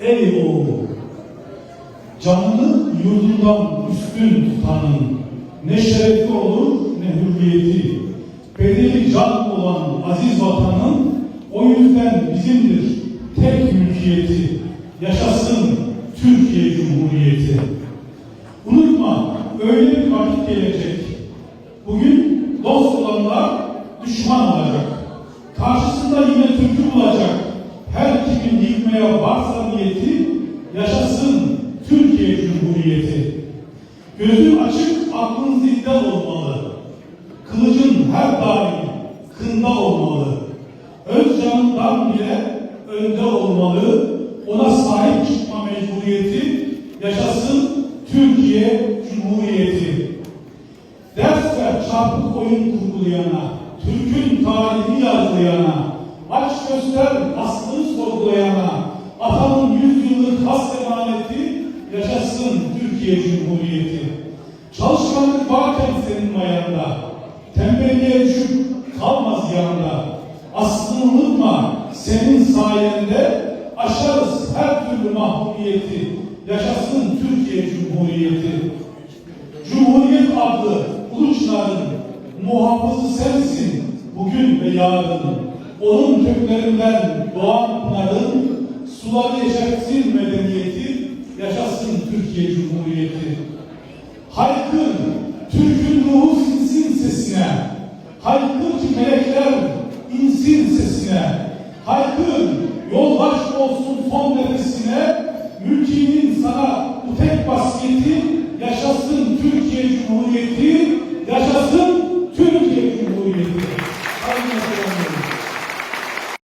ey oğul. Canını yurdundan üstün tutanın ne şerefi olur ne hürriyeti. Bedeli can olan aziz vatanın o yüzden bizimdir tek mülkiyeti. Yaşasın Türkiye Cumhuriyeti. Unutma öyle bir vakit gelecek. Bugün dost olanlar düşman olacak. Karşısında yine Türk'ü bulacak. Her kimin yıkmaya varsa niyeti yaşasın Türkiye Cumhuriyeti. Gözün açık, aklın zinde olmalı. Kılıcın her daim kında olmalı. Öz canından bile önde olmalı. Ona sahip çıkma mecburiyeti yaşasın Türkiye Cumhuriyeti. Ders ver çarpık oyun kurgulayana, Türk'ün tarihini yazlayana, aç göster aslını sorgulayana, atanın yüzyıllık has emaneti yaşasın Türkiye Cumhuriyeti. Çalışkanlık varken senin mayanda, tembelliğe düşüp kalmaz yanında. Aslını unutma, senin sayende aşarız her türlü mahrumiyeti. Yaşasın Türkiye Cumhuriyeti. Cumhuriyet adlı uluçların muhafızı sensin bugün ve yarın. Onun köklerinden doğan pınarın suları yeşertsin medeniyeti, yaşasın Türkiye Cumhuriyeti. Haykır, Türk'ün ruhu sinsin sesine. Haykır ki melekler insin sesine. Haykır, yoldaş olsun son nefesine. Mülkinin sana bu tek vasiyeti yaşasın Türkiye